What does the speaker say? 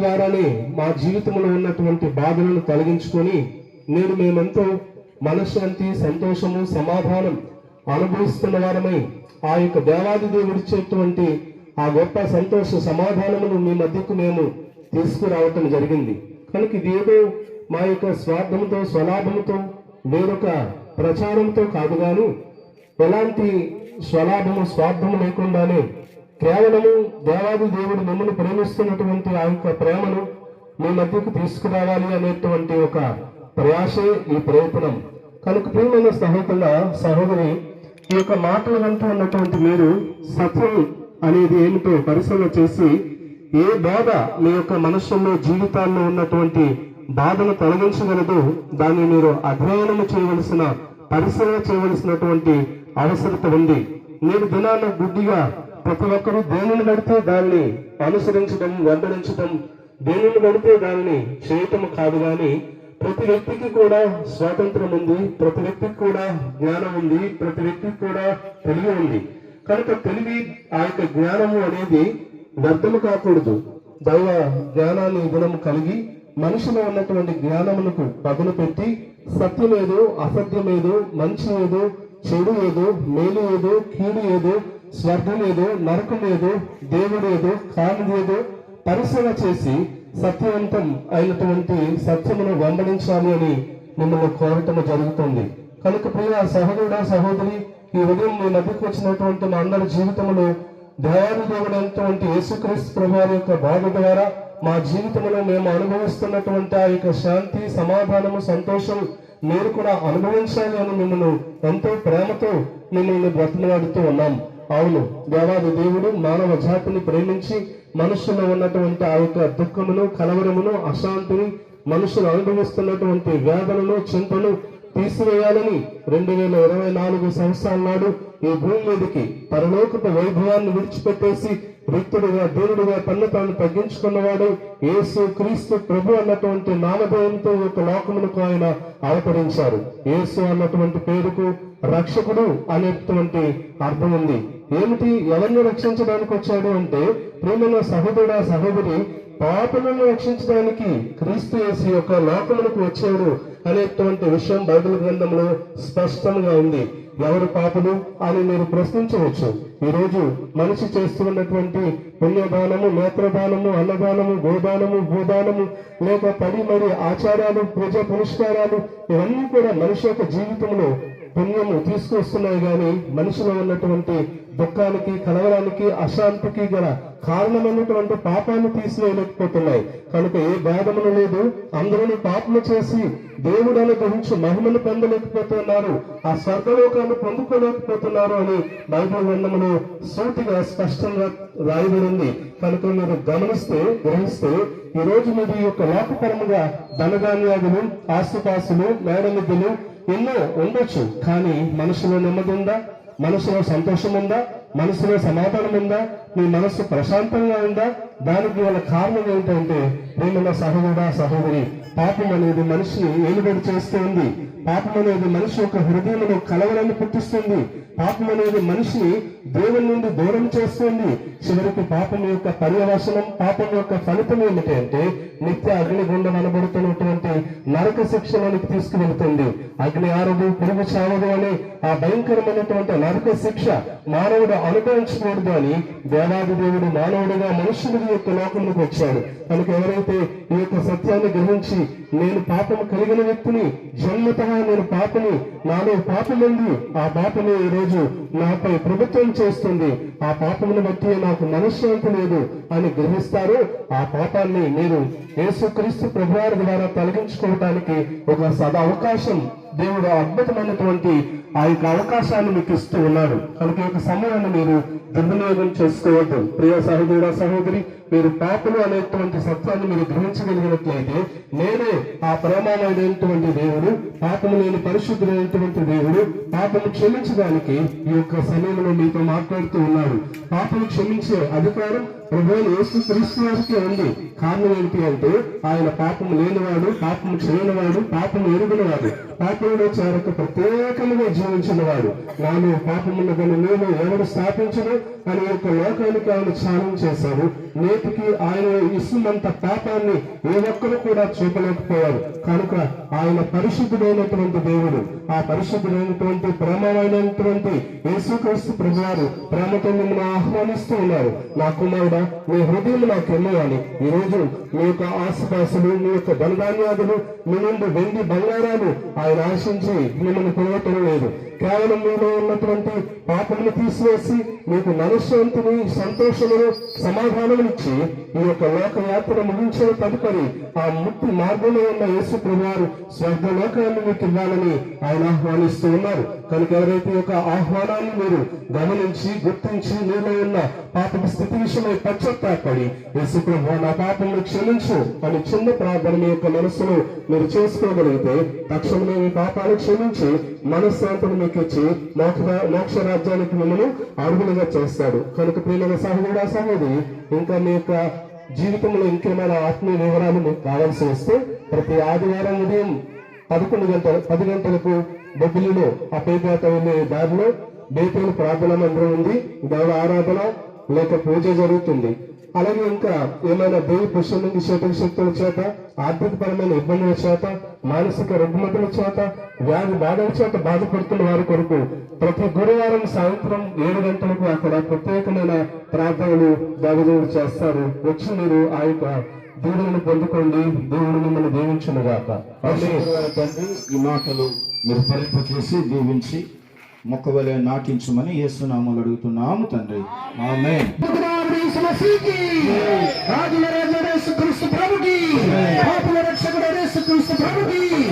ద్వారానే మా జీవితంలో ఉన్నటువంటి బాధలను తొలగించుకొని నేడు మేమెంతో మనశ్శాంతి సంతోషము సమాధానం అనుభవిస్తున్న వారమై ఆ యొక్క దేవాది దేవుడిచ్చేటువంటి ఆ గొప్ప సంతోష సమాధానమును మీ మధ్యకు మేము తీసుకురావటం జరిగింది. కనుక ఇది ఏదో మా యొక్క స్వార్థంతో స్వలాభంతో వేరొక ప్రచారంతో కాదు గాను ఎలాంటి స్వలాభము స్వార్థము లేకుండానే కేవలము దేవాది దేవుడు మిమ్మల్ని ప్రేమిస్తున్నటువంటి ఆ యొక్క ప్రేమను మీ మధ్యకు తీసుకురావాలి అనేటువంటి ఒక ప్రయాసే ఈ ప్రయత్నం. కనుక ప్రియమైన సహోదరుల సహోదరి ఈ యొక్క మాటలు వింటూ ఉన్నటువంటి మీరు సత్యం అనేది ఏమిటో పరిశీలన చేసి ఏ బాధ మీ యొక్క మనస్సులో జీవితాల్లో ఉన్నటువంటి బాధను తొలగించగలదు దాన్ని మీరు అధ్యయనం చేయవలసిన పరిశీలన చేయవలసినటువంటి అవసరత ఉంది. నేడు దినాన గుడ్డిగా ప్రతి ఒక్కరూ దేనిని పడితే దాన్ని అనుసరించడం వెంబడించడం దేనిని పడితే దానిని చేయటం కాదు కానీ ప్రతి వ్యక్తికి కూడా స్వాతంత్రం ఉంది ప్రతి వ్యక్తికి కూడా జ్ఞానం ఉంది ప్రతి వ్యక్తికి కూడా తెలివి ఉంది. కనుక తెలివి ఆ యొక్క జ్ఞానము అనేది వ్యర్థము కాకూడదు. దైవ జ్ఞానాన్ని గుణము కలిగి మనిషిలో ఉన్నటువంటి జ్ఞానములకు పదులు పెట్టి సత్యం ఏదో అసత్యం ఏదో మంచి ఏదో చెడు ఏదో మేలు ఏదో కీడు ఏదో స్వర్గం ఏదో నరకం ఏదో దేవుడు ఏదో కానిది ఏదో పరిశ్రమ చేసి సత్యవంతం అయినటువంటి సత్యమును వెంబడించాలి అని మిమ్మల్ని కోరటం జరుగుతుంది. కనుక ప్రియ సహోదరుడా సహోదరి ఈ ఉదయం మీ మధ్యకు వచ్చినటువంటి మా అందరి జీవితంలో దయాలు దేవుడైనటువంటి యేసుక్రీస్తు ప్రభువారి యొక్క బాధ ద్వారా మా జీవితంలో మేము అనుభవిస్తున్నటువంటి ఆ యొక్క శాంతి సమాధానము సంతోషం మీరు కూడా అనుభవించాలి అని మిమ్మల్ని ఎంతో ప్రేమతో మిమ్మల్ని బ్రతిమలాడుతూ ఉన్నాం. అవును దేవాది దేవుడు మానవ జాతిని ప్రేమించి మనుషుల్లో ఉన్నటువంటి ఆ యొక్క దుఃఖమును కలవరమును అశాంతిని మనుషులు అనుభవిస్తున్నటువంటి వేదనలు చింతను తీసివేయాలని రెండు వేల ఇరవై నాలుగు సంవత్సరాల నాడు ఈ భూమి మీదకి పరలోకపు వైభవాన్ని విడిచిపెట్టేసి భక్తుడుగా దేవుడుగా తన్ను తాను తగ్గించుకున్నవాడు యేసు క్రీస్తు ప్రభు అన్నటువంటి నామధేయంతో ఒక యొక్క లోకమునకు ఆయన అవతరించారు. యేసు అన్నటువంటి పేరుకు రక్షకుడు అనేటువంటి అర్థం ఉంది. ఏమిటి? ఎవరిని రక్షించడానికి వచ్చాడు అంటే ప్రేమైన సహోదరుడా సహోదరి పాపలను రక్షించడానికి క్రీస్తు యేసు యొక్క లోకములకు వచ్చాడు అనేటువంటి విషయం బైబిల్ గ్రంథంలో స్పష్టంగా ఉంది. ఎవరు పాపులు అని మీరు ప్రశ్నించవచ్చు. ఈ రోజు మనిషి చేస్తున్నటువంటి పుణ్యదానము నేత్రదానము అన్నదానము గోదానము భూదానము లేక పడి మరి ఆచారాలు పూజ పురస్కారాలు ఇవన్నీ కూడా మనిషి యొక్క జీవితంలో పుణ్యము తీసుకొస్తున్నాయి. కానీ మనిషిలో ఉన్నటువంటి దుఃఖానికి కలవరానికి అశాంతికి గల కారణమైనటువంటి పాపాన్ని తీసివేయలేకపోతున్నాయి. కనుక ఏ భేదములు లేదు. అందరూ పాపము చేసి దేవుడు అనుగ్రహించి మహిమను పొందలేకపోతున్నారు. ఆ స్వర్గలోకాన్ని పొందుకోలేకపోతున్నారు అని బైబిల్ గ్రంథములో సూటిగా స్పష్టంగా రాయబడింది. కనుక మీరు గమనిస్తే గ్రహిస్తే ఈ రోజు మీరు ఈ యొక్క లోకపరముగా ధనధాన్యాదులు ఆస్తుపాస్తులు మేడమిద్దులు ఎన్నో ఉండొచ్చు. కానీ మనసులో నెమ్మది ఉందా? మనసులో సంతోషం ఉందా? మనసులో సమాధానం ఉందా? మీ మనస్సు ప్రశాంతంగా ఉందా? దానికి గల కారణం ఏంటంటే ప్రేమల సహోదర సహోదరి పాపం అనేది మనిషిని ఏలుబడి చేస్తుంది. పాపం అనేది మనిషి యొక్క హృదయంలో కలవరాన్ని పుట్టిస్తుంది. పాపం అనేది మనిషిని దేవుని నుండి దూరం చేస్తుంది. చివరికి పాపం యొక్క పర్యవసనం పాపం యొక్క ఫలితం ఏమిటి అంటే నిత్య అగ్నిగుండం అనబడుతున్నటువంటి నరక శిక్షలోనికి తీసుకువెళ్తుంది. అగ్ని ఆరదు పురుగు చావదు అనే ఆ భయంకరమైనటువంటి నరక శిక్ష మానవుడు అనుభవించకూడదు అని దేవాది దేవుడు మానవుడిగా మనుషుడి యొక్క లోకంలోకి వచ్చాడు. కనుక ఎవరైతే ఈ యొక్క సత్యాన్ని గ్రహించి నేను పాపము కలిగిన వ్యక్తిని జన్మత నేను పాపని నాలో పాపముంది ఆ పాపని ఈ రోజు నాపై ప్రభుత్వం చేస్తుంది. ఆ పాపమును బట్టి నాకు మనశ్శాంతి లేదు అని గ్రహిస్తారు. ఆ పాపాన్ని మీరు యేసుక్రీస్తు ప్రభువారి ద్వారా తొలగించుకోవడానికి ఒక సదా అవకాశం దేవుడు అద్భుతమైనటువంటి ఆ యొక్క అవకాశాన్ని మీకు ఇస్తూ ఉన్నాడు. కనుక ఈ యొక్క సమయాన్ని మీరు దుర్వినియోగం చేసుకోవద్దు. ప్రియ సహోదరుడు సహోదరి మీరు పాపలు అనేటువంటి సత్యాన్ని మీరు గ్రహించగలిగినట్లయితే నేనే ఆ ప్రేమమైనటువంటి దేవుడు పాపము లేని పరిశుద్ధులైనటువంటి దేవుడు పాపము క్షమించడానికి ఈ యొక్క సమయంలో మీతో మాట్లాడుతూ ఉన్నాడు. పాపము క్షమించే అధికారం ప్రభు యేసు క్రీస్తు వారికి ఉంది కారణం ఏంటి అంటే ఆయన పాపం లేనివాడు పాపం చేయనివాడు పాపం ఎరుగునవాడు. పాపంలో చేరక ప్రత్యేకంగా జీవించిన వాడు నాలో పాపమున్నదని నేను ఎవరు స్థాపించను అని యొక్క లోకానికి ఆయన ఛానం చేశారు. నేటికి ఆయన ఇస్తున్నంత పాపాన్ని ఏ ఒక్కరు కూడా చూపలేకపోయారు. కనుక ఆయన పరిశుద్ధుడైనటువంటి దేవుడు ఆ పరిశుద్ధుడైనటువంటి ప్రేమమైనటువంటి యేసుక్రీస్తు ప్రభువారు ప్రేమతో మిమ్మల్ని ఆహ్వానిస్తూ ఉన్నారు. నా కుమారుడు మీ హృదయం నాకు ఎన్నయాలి ఈ రోజు మీ యొక్క ఆశపాసులు మీ యొక్క ధనధాన్యాదులు మీ నుండి వెండి బంగారాలు ఆయన ఆశించి మిమ్మల్ని పిలవటం లేదు. కేవలం మీలో ఉన్నటువంటి పాపమును తీసివేసి మీకు మనశ్శాంతిని సంతోషమును సమాధానం ఇచ్చి ఈ యొక్క లోకయాత్ర ముగించిన తదుపరి ఆ ముక్తి మార్గంలో ఉన్న యేసు ప్రభువారు స్వర్గలోకాన్ని మీకు ఇవ్వాలని ఆయన ఆహ్వానిస్తూ ఉన్నారు. కనుక ఎవరైతే యొక్క ఆహ్వానాన్ని మీరు గమనించి గుర్తించి మీలో ఉన్న పాప స్థితి విషయమై పశ్చాత్తాపడి యేసు ప్రభు నా పాపమును క్షమించు అని చిన్న ప్రార్థన మీ యొక్క మనస్సులో మీరు చేసుకోగలిగితే తక్షణమే మీ పాపాలు క్షమించి మనశ్శాంతిని మీకు ఇచ్చి మోక్ష మోక్ష రాజ్యానికి మిమ్మల్ని అడుగులుగా చేస్తాడు. కనుక ప్రియమైన సహోదరుడు సహోదరి ఇంకా మీ యొక్క జీవితంలో ఇంకేమైనా ఆత్మీయ వివరాలు మీకు కావాల్సి వస్తే ప్రతి ఆదివారం ఉదయం పదకొండు గంటల పది గంటలకు బొబ్బిలిలో ఆ పేపేట వెళ్ళే దారిలో బేపేలు ప్రార్థన మందిరం ఉంది. దైవ ఆరాధన లేక పూజ జరుగుతుంది. అలాగే ఇంకా ఏమైనా దేవి పుష్పం నుండి శక్తుల చేత ఆర్థికపరమైన ఇబ్బందుల చేత మానసిక రుగ్మతల చేత వ్యాధి బాధల చేత బాధపడుతున్న వారి కొరకు ప్రతి గురువారం సాయంత్రం ఏడు గంటలకు అక్కడ ప్రత్యేకమైన ప్రార్థనలు దావిదేవుడు చేస్తారు వచ్చి మీరు ఆ యొక్క దేవుడిని పొందుకోండి దేవుడు మిమ్మల్ని దీవించునుగాక ఆమేన్. తండ్రి ఈ మాటలు మీరు ఫలింప చేసి దీవించి మొక్కవలే నాటించమని యేసునామలు అడుగుతున్నాము తండ్రి. ఆమె ప్రభుకి. ప్రభుకి.